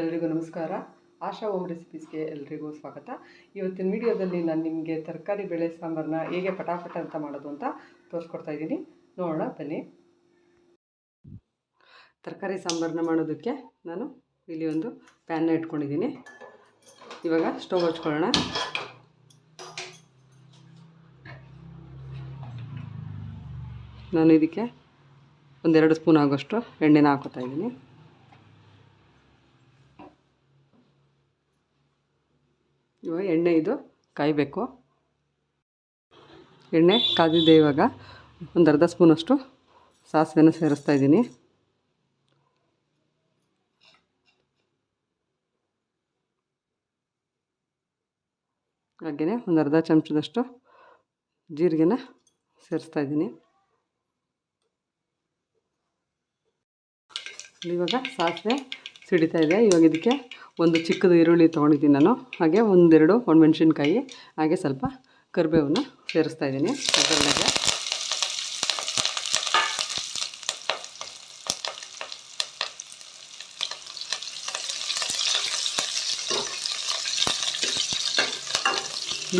ಎಲ್ರಿಗೂ ನಮಸ್ಕಾರ. ಆಶಾ ಓಮ್ ರೆಸಿಪೀಸ್ಗೆ ಎಲ್ರಿಗೂ ಸ್ವಾಗತ. ಇವತ್ತಿನ ವಿಡಿಯೋದಲ್ಲಿ ನಾನು ನಿಮಗೆ ತರಕಾರಿ ಬೇಳೆ ಸಾಂಬಾರನ್ನ ಹೇಗೆ ಪಟಾಪಟ ಅಂತ ಮಾಡೋದು ಅಂತ ತೋರಿಸ್ಕೊಡ್ತಾ ಇದ್ದೀನಿ. ನೋಡೋಣ, ಬನ್ನಿ. ತರಕಾರಿ ಸಾಂಬಾರನ್ನ ಮಾಡೋದಕ್ಕೆ ನಾನು ಇಲ್ಲಿ ಒಂದು ಪ್ಯಾನ್ನ ಇಟ್ಕೊಂಡಿದ್ದೀನಿ. ಇವಾಗ ಸ್ಟವ್ ಹಚ್ಕೊಳ್ಳೋಣ. ನಾನು ಇದಕ್ಕೆ ಒಂದೆರಡು ಸ್ಪೂನ್ ಆಗೋಷ್ಟು ಎಣ್ಣೆನ ಹಾಕೋತಾ ಇದ್ದೀನಿ ಇವಾಗ ಎಣ್ಣೆ ಇದು ಕಾಯಬೇಕು. ಎಣ್ಣೆ ಕಾದಿದೆ ಇವಾಗ. ಒಂದು ಅರ್ಧ ಸ್ಪೂನಷ್ಟು ಸಾಸಿವೆನ ಸೇರಿಸ್ತಾ ಇದ್ದೀನಿ. ಹಾಗೆಯೇ ಒಂದು ಅರ್ಧ ಚಮಚದಷ್ಟು ಜೀರಿಗೆನ ಸೇರಿಸ್ತಾ ಇದ್ದೀನಿ. ಇವಾಗ ಸಾಸಿವೆ ಸಿಡಿತಾ ಇದೆ. ಇವಾಗ ಇದಕ್ಕೆ ಒಂದು ಚಿಕ್ಕದು ಈರುಳ್ಳಿ ತೊಗೊಂಡಿದ್ದೀನಿ ನಾನು. ಹಾಗೆ ಒಂದೆರಡು ಒಣಮೆಣ್ಸಿನ್ಕಾಯಿ, ಹಾಗೆ ಸ್ವಲ್ಪ ಕರಿಬೇವನ್ನು ಸೇರಿಸ್ತಾ ಇದ್ದೀನಿ ಅದರೊಳಗೆ.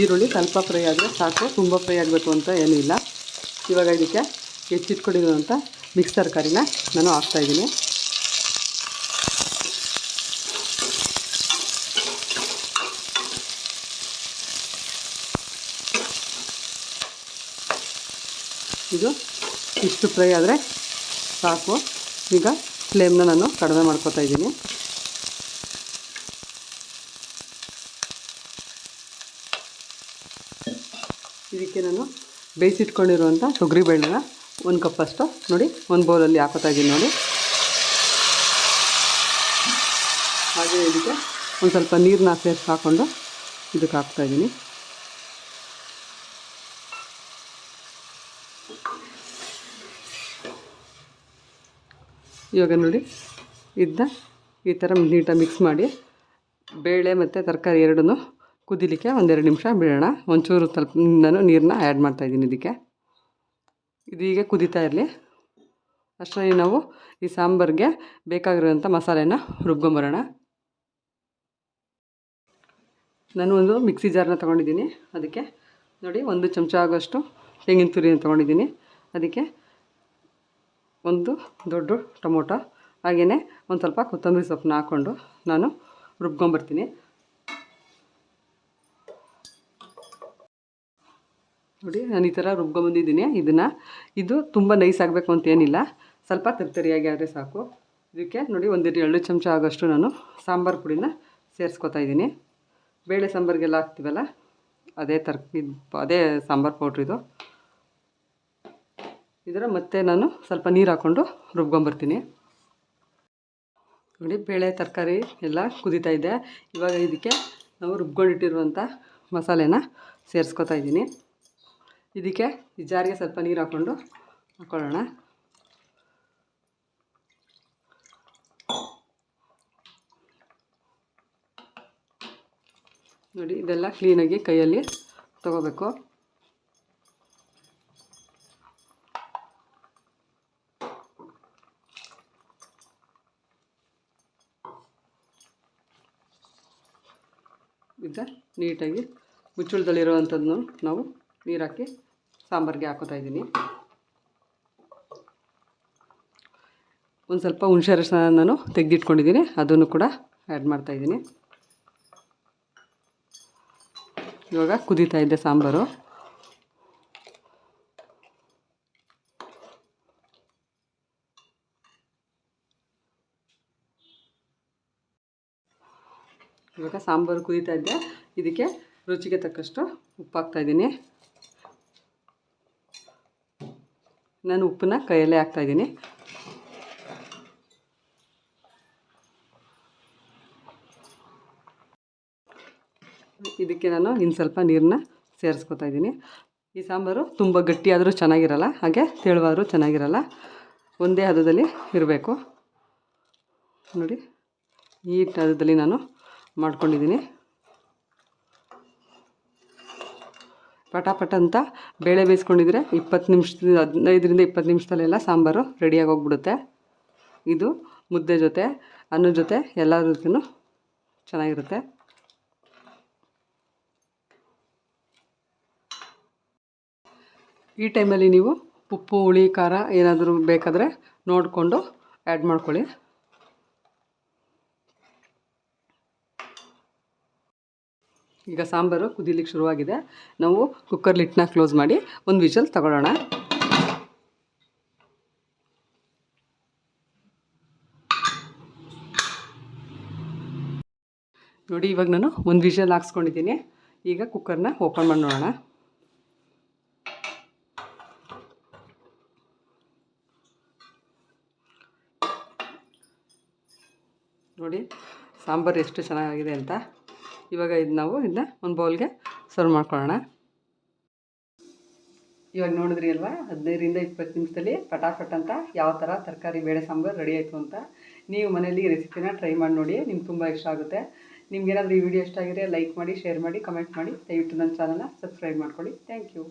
ಈರುಳ್ಳಿ ಸ್ವಲ್ಪ ಫ್ರೈ ಆದರೆ ಸಾಕು, ತುಂಬ ಫ್ರೈ ಆಗಬೇಕು ಅಂತ ಏನೂ ಇಲ್ಲ. ಇವಾಗ ಇದಕ್ಕೆ ಹೆಚ್ಚಿಟ್ಕೊಂಡಿರುವಂಥ ಮಿಕ್ಸ್ ತರಕಾರಿನ ನಾನು ಹಾಕ್ತಾಯಿದ್ದೀನಿ ಇದು ಇಷ್ಟು ಫ್ರೈ ಆದರೆ ಸಾಕು. ಈಗ ಫ್ಲೇಮ್ನ ನಾನು ಕಡಿಮೆ ಮಾಡ್ಕೋತಾ ಇದ್ದೀನಿ. ಇದಕ್ಕೆ ನಾನು ಬೇಯಿಸಿಟ್ಕೊಂಡಿರುವಂಥ ತೊಗರಿಬೇಳೆನ ಒಂದು ಕಪ್ಪಷ್ಟು ನೋಡಿ, ಒಂದು ಬೌಲಲ್ಲಿ ಹಾಕೋತಾ ಇದ್ದೀನಿ ನೋಡಿ. ಹಾಗೆ ಇದಕ್ಕೆ ಒಂದು ಸ್ವಲ್ಪ ನೀರನ್ನ ಸೇರಿಸಿ ಹಾಕ್ಕೊಂಡು ಇದಕ್ಕೆ ಹಾಕ್ತಾಯಿದ್ದೀನಿ ಇವಾಗ ನೋಡಿ ಇದನ್ನ ಈ ಥರ ನೀಟಾಗಿ ಮಿಕ್ಸ್ ಮಾಡಿ, ಬೇಳೆ ಮತ್ತು ತರಕಾರಿ ಎರಡನ್ನೂ ಕುದಿಲಿಕ್ಕೆ ಒಂದೆರಡು ನಿಮಿಷ ಬಿಡೋಣ. ಒಂಚೂರು ಸ್ವಲ್ಪ ನಾನು ನೀರನ್ನ ಆ್ಯಡ್ ಮಾಡ್ತಾಯಿದ್ದೀನಿ ಇದಕ್ಕೆ. ಇದೀಗ ಕುದಿತಾ ಕುದೀತಾ ಇರಲಿ. ಅಷ್ಟರಲ್ಲಿ ನಾವು ಈ ಸಾಂಬಾರಿಗೆ ಬೇಕಾಗಿರೋಂಥ ಮಸಾಲೆನ ರುಬ್ಕೊಂಬರೋಣ. ನಾನು ಒಂದು ಮಿಕ್ಸಿ ಜಾರನ್ನ ತೊಗೊಂಡಿದ್ದೀನಿ. ಅದಕ್ಕೆ ನೋಡಿ, ಒಂದು ಚಮಚ ಆಗೋಷ್ಟು ತೆಂಗಿನ ತುರಿನ ತೊಗೊಂಡಿದ್ದೀನಿ. ಅದಕ್ಕೆ ಒಂದು ದೊಡ್ಡ ಟೊಮೊಟೊ ಹಾಗೆಯೇ ಒಂದು ಸ್ವಲ್ಪ ಕೊತ್ತಂಬರಿ ಸೊಪ್ಪನ್ನ ಹಾಕ್ಕೊಂಡು ನಾನು ರುಬ್ಕೊಂಬರ್ತೀನಿ ನೋಡಿ, ನಾನು ಈ ಥರ ರುಬ್ಕೊಂಬಂದಿದ್ದೀನಿ ಇದನ್ನು, ಇದು ತುಂಬ ನೈಸ್ ಆಗಬೇಕು ಅಂತೇನಿಲ್ಲ ಸ್ವಲ್ಪ ತರಿತರಿಯಾಗಿ ಆದರೆ ಸಾಕು. ಇದಕ್ಕೆ ನೋಡಿ ಒಂದೆರಡು ಎರಡು ಚಮಚ ಆಗೋಷ್ಟು ನಾನು ಸಾಂಬಾರು ಪುಡಿನ ಸೇರಿಸ್ಕೊತಾ ಇದ್ದೀನಿ. ಬೇಳೆ ಸಾಂಬಾರಿಗೆಲ್ಲ ಹಾಕ್ತೀವಲ್ಲ, ಅದೇ ತರ್ ಅದೇ ಸಾಂಬಾರು ಪೌಡ್ರ್ ಇದು. ಇದರ ಮತ್ತೆ ನಾನು ಸ್ವಲ್ಪ ನೀರು ಹಾಕ್ಕೊಂಡು ರುಬ್ಕೊಂಬರ್ತೀನಿ. ನೋಡಿ, ಬೇಳೆ, ತರಕಾರಿ ಎಲ್ಲ ಕುದೀತಾ ಇದೆ. ಇವಾಗ ಇದಕ್ಕೆ ನಾವು ರುಬ್ಕೊಂಡಿಟ್ಟಿರುವಂಥ ಮಸಾಲೆನ ಸೇರಿಸ್ಕೊತಾ ಇದ್ದೀನಿ. ಇದಕ್ಕೆ ಈ ಜಾರಿಗೆ ಸ್ವಲ್ಪ ನೀರು ಹಾಕ್ಕೊಂಡು ಹಾಕ್ಕೊಳ್ಳೋಣ ನೋಡಿ, ಇದೆಲ್ಲ ಕ್ಲೀನಾಗಿ ಕೈಯಲ್ಲಿ ತಗೋಬೇಕು. ಇದ್ದ ನೀಟಾಗಿ ಮುಚ್ಚಳದಲ್ಲಿರುವಂಥದ್ದನ್ನು ನಾವು ನೀರು ಹಾಕಿ ಸಾಂಬಾರಿಗೆ ಹಾಕೋತಾ ಇದ್ದೀನಿ. ಒಂದು ಸ್ವಲ್ಪ ಹುಣಸೆ ನಾನು ತೆಗೆದಿಟ್ಕೊಂಡಿದ್ದೀನಿ. ಅದನ್ನು ಕೂಡ ಆ್ಯಡ್ ಮಾಡ್ತಾಯಿದ್ದೀನಿ ಇವಾಗ ಕುದೀತಾ ಇದ್ದೆ ಸಾಂಬಾರು. ಇವಾಗ ಸಾಂಬಾರು ಕುದೀತಾ ಇದ್ದೆ. ಇದಕ್ಕೆ ರುಚಿಗೆ ತಕ್ಕಷ್ಟು ಉಪ್ಪು ಹಾಕ್ತಾಯಿದ್ದೀನಿ ನಾನು ಉಪ್ಪನ್ನ ಕೈಯಲ್ಲೇ ಹಾಕ್ತಾಯಿದ್ದೀನಿ ಇದಕ್ಕೆ ನಾನು ಇನ್ನು ಸ್ವಲ್ಪ ನೀರನ್ನ ಸೇರಿಸ್ಕೊತಾ ಇದ್ದೀನಿ. ಈ ಸಾಂಬಾರು ತುಂಬ ಗಟ್ಟಿಯಾದರೂ ಚೆನ್ನಾಗಿರಲ್ಲ, ಹಾಗೆ ತೆಳುವಾದರೂ ಚೆನ್ನಾಗಿರಲ್ಲ. ಒಂದೇ ಹದದಲ್ಲಿ ಇರಬೇಕು. ನೋಡಿ, ಈ ಹದದಲ್ಲಿ ನಾನು ಮಾಡ್ಕೊಂಡಿದ್ದೀನಿ. ಪಟಾಪಟ ಅಂತ ಬೇಳೆ ಬೇಯಿಸ್ಕೊಂಡಿದ್ರೆ ಇಪ್ಪತ್ತು ನಿಮಿಷದ ಹದಿನೈದರಿಂದ ಇಪ್ಪತ್ತು ನಿಮಿಷದಲ್ಲೆಲ್ಲ ಸಾಂಬಾರು ರೆಡಿಯಾಗಿ ಹೋಗ್ಬಿಡುತ್ತೆ ಇದು ಮುದ್ದೆ ಜೊತೆ ಅನ್ನದ ಜೊತೆ ಎಲ್ಲದಕ್ಕೂ ಚೆನ್ನಾಗಿರುತ್ತೆ. ಈ ಟೈಮಲ್ಲಿ ನೀವು ಉಪ್ಪು, ಹುಳಿ, ಖಾರ ಏನಾದರೂ ಬೇಕಾದರೆ ನೋಡಿಕೊಂಡು ಆ್ಯಡ್ ಮಾಡ್ಕೊಳ್ಳಿ. ಈಗ ಸಾಂಬಾರು ಕುದಿಲಿಕ್ಕೆ ಶುರುವಾಗಿದೆ. ನಾವು ಕುಕ್ಕರ್ ಲಿಟ್ನ ಕ್ಲೋಸ್ ಮಾಡಿ ಒಂದು ವಿಷಲ್ ತಗೊಳ್ಳೋಣ. ನೋಡಿ, ಇವಾಗ ನಾನು ಒಂದು ವಿಷಲ್ ಹಾಕ್ಸ್ಕೊಂಡಿದ್ದೀನಿ. ಈಗ ಕುಕ್ಕರ್ನ ಓಪನ್ ಮಾಡಿ ನೋಡೋಣ. ನೋಡಿ, ಸಾಂಬಾರು ಎಷ್ಟು ಚೆನ್ನಾಗಿದೆ ಅಂತ. ಇವಾಗ ಇದು ನಾವು ಇದನ್ನ ಒಂದು ಬೌಲ್ಗೆ ಸರ್ವ್ ಮಾಡ್ಕೊಳ್ಳೋಣ. ಇವಾಗ ನೋಡಿದ್ರಿ ಅಲ್ವಾ? ಹದಿನೈದರಿಂದ ಇಪ್ಪತ್ತು ನಿಮಿಷದಲ್ಲಿ ಪಟಾಫಟ್ ಅಂತ ಯಾವ ಥರ ತರಕಾರಿ, ಬೇಳೆ, ಸಾಂಬಾರು ರೆಡಿ ಆಯಿತು ಅಂತ. ನೀವು ಮನೆಯಲ್ಲಿ ರೆಸಿಪಿನ ಟ್ರೈ ಮಾಡಿ ನೋಡಿ, ನಿಮ್ಗೆ ತುಂಬ ಇಷ್ಟ ಆಗುತ್ತೆ. ನಿಮ್ಗೇನಾದರೂ ಈ ವಿಡಿಯೋ ಇಷ್ಟ ಆಗಿದ್ರೆ ಲೈಕ್ ಮಾಡಿ ಶೇರ್ ಮಾಡಿ ಕಮೆಂಟ್ ಮಾಡಿ. ದಯವಿಟ್ಟು ನನ್ನ ಚಾನಲ್ನ ಸಬ್ಸ್ಕ್ರೈಬ್ ಮಾಡ್ಕೊಳ್ಳಿ. Thank you